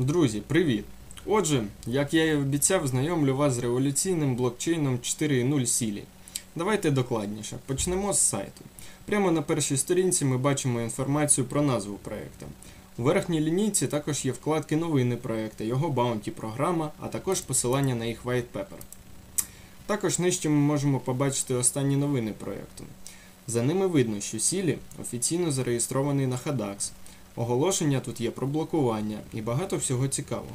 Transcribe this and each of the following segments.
Друзі, привіт! Отже, як я і обіцяв, знайомлю вас з революційним блокчейном 4.0 Сілі. Давайте докладніше. Почнемо з сайту. Прямо на першій сторінці ми бачимо інформацію про назву проекту. У верхній лінійці також є вкладки новини проекту, його баунті програма, а також посилання на їх white paper. Також нижче ми можемо побачити останні новини проекту. За ними видно, що Сілі офіційно зареєстрований на Hadax, Оголошення тут є про блокування і багато всього цікавого.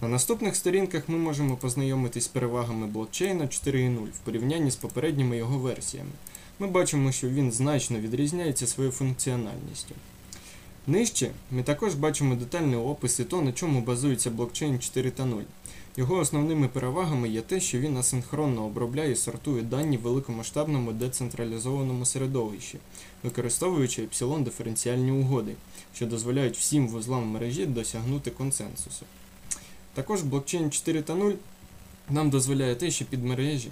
На наступних сторінках ми можемо познайомитись з перевагами блокчейна 4.0 в порівнянні з попередніми його версіями. Ми бачимо, що він значно відрізняється своєю функціональністю. Нижче ми також бачимо детальний опис і то, на чому базується блокчейн 4.0. Його основними перевагами є те, що він асинхронно обробляє і сортує дані в великомасштабному децентралізованому середовищі, використовуючи епсилон диференціальні угоди, що дозволяють всім вузлам мережі досягнути консенсусу. Також блокчейн 4.0 нам дозволяє те, що підмережі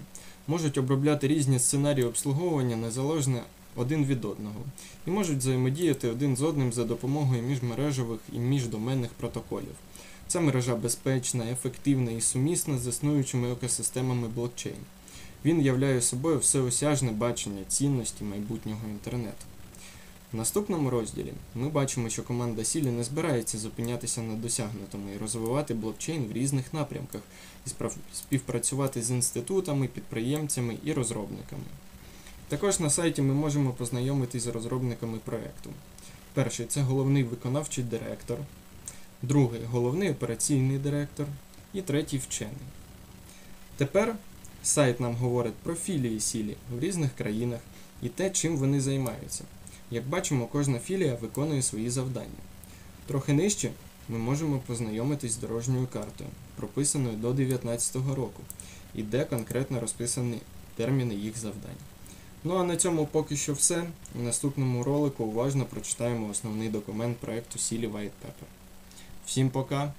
можуть обробляти різні сценарії обслуговування незалежно один від одного і можуть взаємодіяти один з одним за допомогою міжмережевих і міждоменних протоколів. Ця мережа безпечна, ефективна і сумісна з існуючими екосистемами блокчейн. Він являє собою всеосяжне бачення цінності майбутнього інтернету. В наступному розділі ми бачимо, що команда Сілі не збирається зупинятися на досягнутому і розвивати блокчейн в різних напрямках і співпрацювати з інститутами, підприємцями і розробниками. Також на сайті ми можемо познайомитись з розробниками проекту. Перший це головний виконавчий директор, другий головний операційний директор і третій вчений. Тепер сайт нам говорить про філії Сілі в різних країнах і те, чим вони займаються. Як бачимо, кожна філія виконує свої завдання. Трохи нижче ми можемо познайомитись з дорожньою картою, прописаною до 2019 року, і де конкретно розписані терміни їх завдань. Ну а на цьому поки що все. У наступному ролику уважно прочитаємо основний документ проекту Сілі White Paper. Всім пока!